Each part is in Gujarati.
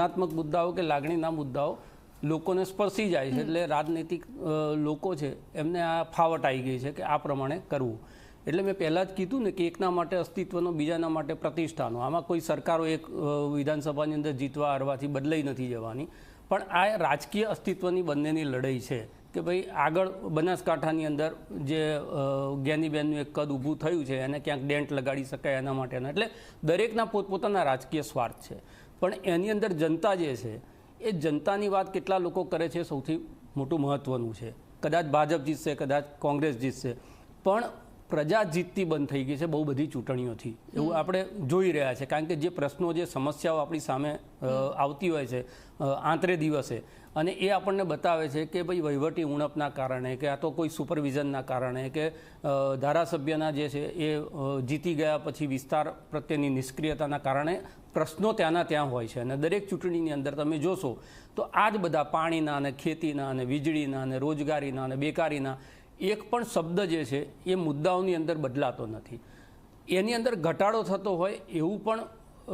ભાવનાત્મક મુદ્દાઓ કે લાગણીના મુદ્દાઓ લોકોને સ્પર્શી જાય છે એટલે રાજનૈતિક લોકો છે એમને આ ફાવટ આવી ગઈ છે કે આ પ્રમાણે કરવું. એટલે મેં પહેલાં જ કીધું ને કે એકના માટે અસ્તિત્વનો બીજાના માટે પ્રતિષ્ઠાનો. આમાં કોઈ સરકારો એક વિધાનસભાની અંદર જીતવા હારવાથી બદલાઈ નથી જવાની. પણ આ રાજકીય અસ્તિત્વની બંનેની લડાઈ છે. કે ભાઈ આગળ બનાસકાંઠાની અંદર જે જ્ઞાનીબેનનું એક કદ ઊભું થયું છે, એને ક્યાંક ડેન્ટ લગાડી શકાય એના માટેના એટલે દરેકના પોતપોતાના રાજકીય સ્વાર્થ છે. પણ એની અંદર જનતા જે છે, એ જનતાની વાત કેટલા લોકો કરે છે સૌથી મોટું મહત્ત્વનું છે. કદાચ ભાજપ જીતશે, કદાચ કોંગ્રેસ જીતશે. પણ પ્રજા જીતતી બંધ થઈ ગઈ છે બહુ બધી ચૂંટણીઓથી. એવું આપણે જોઈ રહ્યા છે. કારણ કે જે પ્રશ્નો જે સમસ્યાઓ આપણી સામે આવતી હોય છે આંતરે દિવસે. અને એ આપણને બતાવે છે કે ભાઈ વહીવટી ઉણપના કારણે કે આ તો કોઈ સુપરવિઝનના કારણે કે ધારાસભ્યના જે છે એ જીતી ગયા પછી વિસ્તાર પ્રત્યેની નિષ્ક્રિયતાના કારણે પ્રશ્નો ત્યાંના ત્યાં હોય છે. અને દરેક ચૂંટણીની અંદર તમે જોશો તો આ જ બધા પાણીના અને ખેતીના અને વીજળીના અને રોજગારીના અને બેકારીના એક પણ શબ્દ જે છે, એ મુદ્દાઓની અંદર બદલાતો નથી. એની અંદર ઘટાડો થતો હોય એવું પણ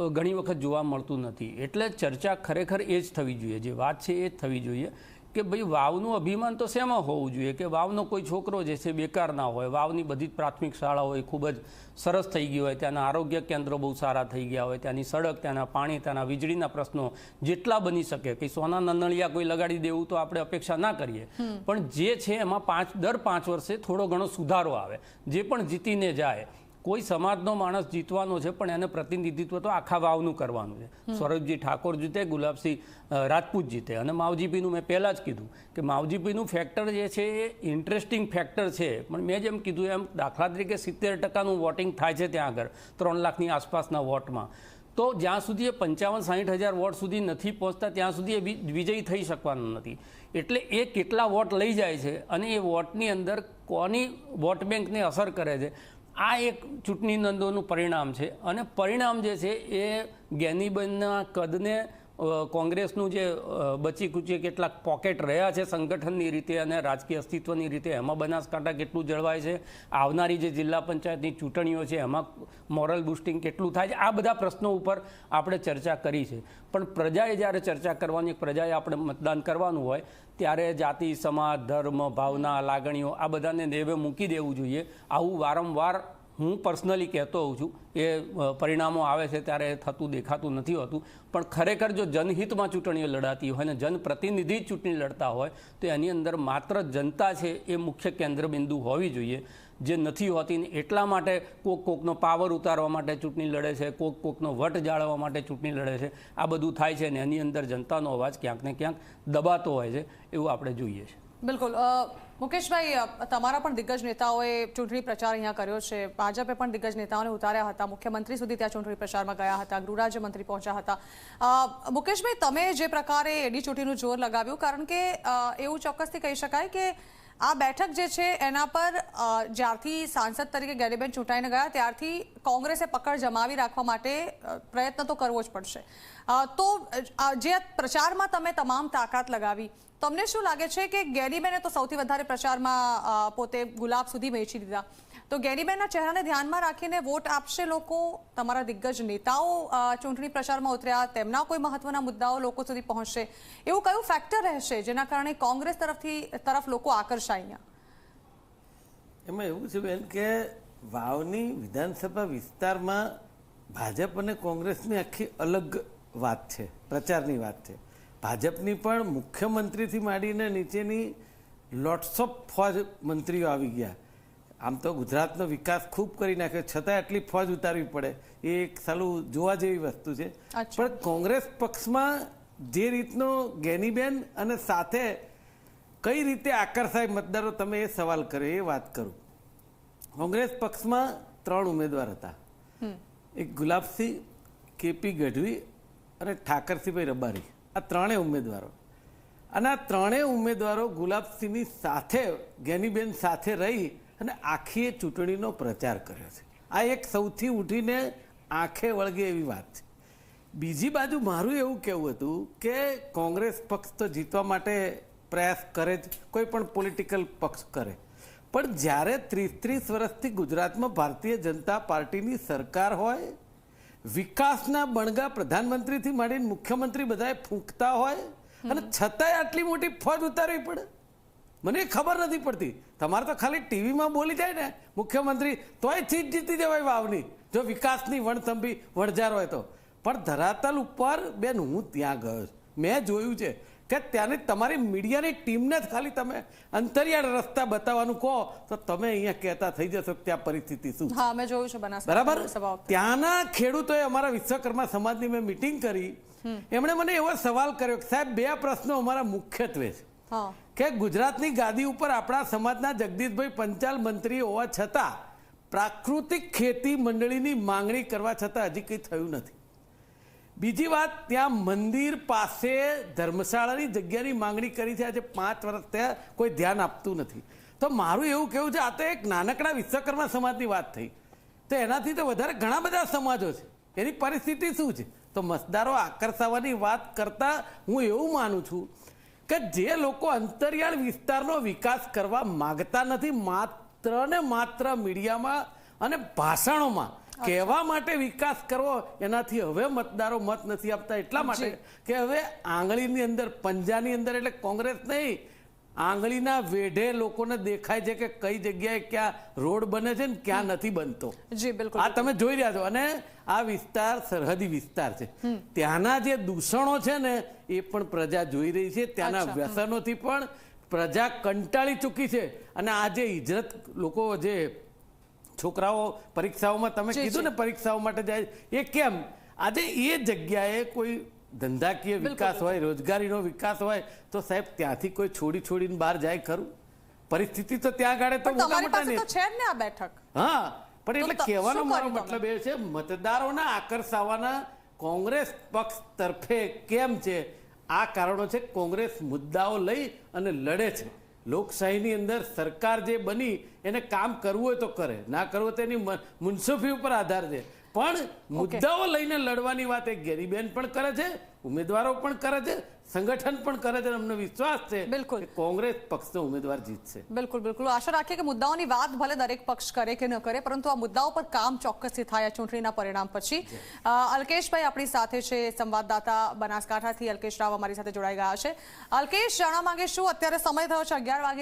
ઘણી વખત જોવા મળતું નથી. એટલે ચર્ચા ખરેખર એ જ થવી જોઈએ. જે વાત છે એ જ થવી જોઈએ. કે ભાઈ વાવનું અભિમાન તો શેમાં હોવું જોઈએ? કે વાવનો કોઈ છોકરો જે છે બેકાર ના હોય. વાવની બધી જ પ્રાથમિક શાળાઓ એ ખૂબ જ સરસ થઈ ગઈ હોય. ત્યાંના આરોગ્ય કેન્દ્રો બહુ સારા થઈ ગયા હોય. ત્યાંની સડક ત્યાંના પાણી ત્યાંના વીજળીના પ્રશ્નો જેટલા બની શકે. કે સોના નનળિયા કોઈ લગાડી દેવું તો આપણે અપેક્ષા ના કરીએ. પણ જે છે એમાં પાંચ દર પાંચ વર્ષે થોડો ઘણો સુધારો આવે. જે પણ જીતીને જાય કોઈ સમાજનો માણસ જીતવાનો છે પણ એને પ્રતિનિધિત્વ તો આખા વાવનું કરવાનું છે. સ્વરૂપજી ઠાકોર જીતે ગુલાબસિંહ રાજપૂત જીતે. અને માવજીપીનું મેં પહેલાં જ કીધું કે માવજીપીનું ફેક્ટર જે છે એ ઇન્ટરેસ્ટિંગ ફેક્ટર છે. પણ મેં જેમ કીધું એમ દાખલા તરીકે સિત્તેર ટકાનું વોટિંગ થાય છે ત્યાં આગળ ત્રણ લાખની આસપાસના વોટમાં. તો જ્યાં સુધી એ પંચાવન સાઠ હજાર વોટ સુધી નથી પહોંચતા, ત્યાં સુધી એ વિજયી થઈ શકવાનો નથી. એટલે એ કેટલા વોટ લઈ જાય છે અને એ વોટની અંદર કોની વોટ બેંકને અસર કરે છે, આ એક ચૂંટણી નંદોનું પરિણામ છે. અને પરિણામ જે છે એ જ્ઞાનીબેનના કદને કોંગ્રેસનું જે બચી કુચી કેટલાક પોકેટ રહ્યા છે સંગઠનની રીતે અને રાજકીય અસ્તિત્વની રીતે, એમાં બનાસકાંઠા કેટલું જળવાય છે, આવનારી જે જિલ્લા પંચાયતની ચૂંટણીઓ છે, એમાં મોરલ બુસ્ટિંગ કેટલું થાય છે, આ બધા પ્રશ્નો ઉપર આપણે ચર્ચા કરી છે. પણ પ્રજાએ જ્યારે ચર્ચા કરવાની, પ્રજાએ આપણે મતદાન કરવાનું હોય, ત્યારે જાતિ, સમાજ, ધર્મ, ભાવના, લાગણીઓ, આ બધાને નેવે મૂકી દેવું જોઈએ. આવું વારંવાર હું પર્સનલી કહેતો હોઉં છું એ પરિણામો આવે છે ત્યારે થતું દેખાતું નથી હોતું. પણ ખરેખર જો જનહિતમાં ચૂંટણીઓ લડાતી હોય ને જનપ્રતિનિધિ ચૂંટણી લડતા હોય, તો એની અંદર માત્ર જનતા છે એ મુખ્ય કેન્દ્રબિંદુ હોવી જોઈએ. જે નથી હોતી ને એટલા માટે કોક કોકનો પાવર ઉતારવા માટે ચૂંટણી લડે છે, કોક કોકનો વટ જાળવવા માટે ચૂંટણી લડે છે. આ બધું થાય છે ને એની અંદર જનતાનો અવાજ ક્યાંક ને ક્યાંક દબાતો હોય છે એવું આપણે જોઈએ છીએ બિલકુલ. મુકેશભાઈ તમારા પણ દિગ્ગજ નેતાઓએ ચૂંટણી પ્રચાર અહીંયા કર્યો છે. ભાજપે પણ દિગ્ગજ નેતાઓને ઉતાર્યા હતા. મુખ્યમંત્રી સુધી ત્યાં ચૂંટણી પ્રચારમાં ગયા હતા. ગૃહરાજ્યમંત્રી પહોંચ્યા હતા. મુકેશભાઈ, તમે જે પ્રકારે એડી ચૂંટણીનું જોર લગાવ્યું, કારણ કે એવું ચોક્કસથી કહી શકાય કે આ બેઠક જે છે એના પર જ્યારથી સાંસદ તરીકે ગેરીબેન ચૂંટાઈને ગયા, ત્યારથી કોંગ્રેસે પકડ જમાવી રાખવા માટે પ્રયત્ન તો કરવો જ પડશે. તો જે પ્રચારમાં તમે તમામ તાકાત લગાવી, તમને શું લાગે છે કે ગેરીબેને તો સૌથી વધારે પ્રચારમાં પોતે ગુલાબ સુધી વહેંચી દીધા? તો ગેરીબેનના ચહેરાને ધ્યાનમાં રાખીને વોટ આપશે લોકો? તમારા દિગ્ગજ નેતાઓ ચૂંટણી પ્રચારમાં ઉતર્યા, તેમના કોઈ મહત્વના મુદ્દાઓ લોકો સુધી પહોંચશે? એવું કયું ફેક્ટર રહેશે જેના કારણે કોંગ્રેસ તરફથી, તરફ લોકો આકર્ષાય અહીંયા? એમાં એવું છે બેન કે વાવની વિધાનસભા વિસ્તારમાં ભાજપ અને કોંગ્રેસની આખી અલગ વાત છે પ્રચારની વાત છે. ભાજપની પણ મુખ્યમંત્રીથી માંડીને નીચેની લોટ્સ ઓફ ફોજ મંત્રીઓ આવી ગયા. આમ તો ગુજરાતનો વિકાસ ખૂબ કરી નાખ્યો છતાં આટલી ફોજ ઉતારવી પડે. એ એક સાલું જોવા જેવી વસ્તુ છે. પણ કોંગ્રેસ પક્ષમાં જે રીતનો ગેનીબેન અને સાથે કઈ રીતે આકર્ષાય મતદારો તમે એ સવાલ કર્યો એ વાત કરું. કોંગ્રેસ પક્ષમાં ત્રણ ઉમેદવાર હતા. એક ગુલાબસિંહ કેપી ગઢવી અને ઠાકરસિંહભાઈ રબારી. આ ત્રણેય ઉમેદવારો. અને આ ત્રણેય ઉમેદવારો ગુલાબસિંહની સાથે, ગેનીબેન સાથે રહી અને આખી ચૂંટણીનો પ્રચાર કર્યો છે. આ એક સૌથી ઉઠીને આંખે વળગે એવી વાત છે. બીજી બાજુ મારું એવું કહેવું હતું કે કોંગ્રેસ પક્ષ તો જીતવા માટે પ્રયાસ કરે જ, કોઈ પણ પોલિટિકલ પક્ષ કરે. પણ જ્યારે ત્રીસ ત્રીસ વર્ષથી ગુજરાતમાં ભારતીય જનતા પાર્ટીની સરકાર હોય વિકાસના બણગા પ્રધાનમંત્રીથી માંડીને મુખ્યમંત્રી બધાએ ફૂંકતા હોય અને છતાંય આટલી મોટી ફોજ ઉતારવી પડે. મને ખબર નથી પડતી. તમારે તો ખાલી ટીવીમાં બોલી જાય ને મુખ્યમંત્રી તોય ચીજ જીતી જવાય વાવની. જો વિકાસની વણથંભી વણઝાર હોય તો. પણ ધરાતલ ઉપર બેન હું ત્યાં ગયો. મેં જોયું છે. કે ત્યાંની તમારી મીડિયાની ટીમને જ ખાલી તમે અંતરિયાળ રસ્તા બતાવવાનું કહો તો તમે અહીંયા કહેતા થઈ જશો ત્યાં પરિસ્થિતિ શું અમે હા મેં જોયું છે બરાબર. ત્યાંના ખેડૂતોએ અમારા વિશ્વકર્મા સમાજની મેં મિટિંગ કરી. એમણે મને એવો સવાલ કર્યો કે સાહેબ બે પ્રશ્નો અમારા મુખ્યત્વે છે. કે ગુજરાતની ગાદી ઉપર આપણા સમાજના જગદીશભાઈ પંચાલ મંત્રી હોવા છતાં પ્રાકૃતિક ખેતી મંડળીની માંગણી કરવા છતાં હજી કંઈ થયું નથી. બીજી વાત, ત્યાં મંદિર પાસે ધર્મશાળાની જગ્યાની માંગણી કરી છે. આજે પાંચ વર્ષ ત્યાં કોઈ ધ્યાન આપતું નથી. તો મારું એવું કેવું છે, આ તો એક નાનકડા વિશ્વકર્મા સમાજની વાત થઈ. તો એનાથી તો વધારે ઘણા બધા સમાજો છે. એની પરિસ્થિતિ શું છે? તો મતદારો આકર્ષાવાની વાત કરતાં હું એવું માનું છું કે જે લોકો અંતરિયાળ વિસ્તારનો વિકાસ કરવા માગતા નથી, માત્ર ને માત્ર મીડિયામાં અને ભાષણોમાં કહેવા માટે વિકાસ કરવો એનાથી હવે મતદારો મત નથી આપતા એટલા માટે કે હવે આંગળીની અંદર પંજાની અંદર એટલે કોંગ્રેસ નહીં આંગળીના વેઢે લોકોને દેખાય છે કે કઈ જગ્યાએ ક્યાં રોડ બને છે ને ક્યાં નથી બનતો. જી બિલકુલ. આ તમે જોઈ રહ્યા છો અને આ વિસ્તાર સરહદી વિસ્તાર છે. ત્યાંના જે દૂષણો છે ને એ પણ પ્રજા જોઈ રહી છે. ત્યાંના વ્યસનોથી પણ પ્રજા કંટાળી ચૂકી છે. અને આ જે હિજરત લોકો જે છોકરાઓ પરીક્ષાઓમાં તમે કીધું ને પરીક્ષાઓ માટે જાય એ કેમ? આજે એ જગ્યાએ કોઈ ધંધાકીય વિકાસ હોય રોજગારીનો વિકાસ હોય તો સાહેબ ત્યાંથી કોઈ છોડી છોડીને બહાર જાય ખરું? પરિસ્થિતિ તો ત્યાં ગાડે તો મોટા મોટા પાસે છે ને આ બેઠક. હા પણ એટલે કહેવાનો મારો મતલબ એ છે મતદારોના આકર્ષાવાના કોંગ્રેસ પક્ષ તરફે કેમ છે? આ કારણો છે કોંગ્રેસ મુદ્દાઓ લઈ અને લડે છે. લોકશાહીની અંદર સરકાર જે બની, એને કામ કરવું હોય તો કરે. ના કરવું હોય તો એની મુનસુફી ઉપર આધાર છે પણ મુદ્દાઓ લઈને લડવાની વાત એક ગેરીબેન પણ કરે છે ઉમેદવારો પણ કરે છે સંગઠન પણ કરે છે અમને વિશ્વાસ છે બિલકુલ. કોંગ્રેસ પક્ષનો ઉમેદવાર જીતશે. બિલકુલ બિલકુલ. આશા રાખીએ કે મુદ્દાઓની વાત ભલે દરેક પક્ષ કરે કે ન કરે પરંતુ આ મુદ્દાઓ પર કામ ચોક્કસથી થાય ચૂંટણીના પરિણામ પછી. અલ્કેશભાઈ આપણી સાથે છે સંવાદદાતા બનાસકાંઠાથી. અલ્કેશ રાવ અમારી સાથે જોડાઈ ગયા છે. અલ્કેશ જાણવા માંગે શું? અત્યારે સમય થયો છે અગિયાર વાગીને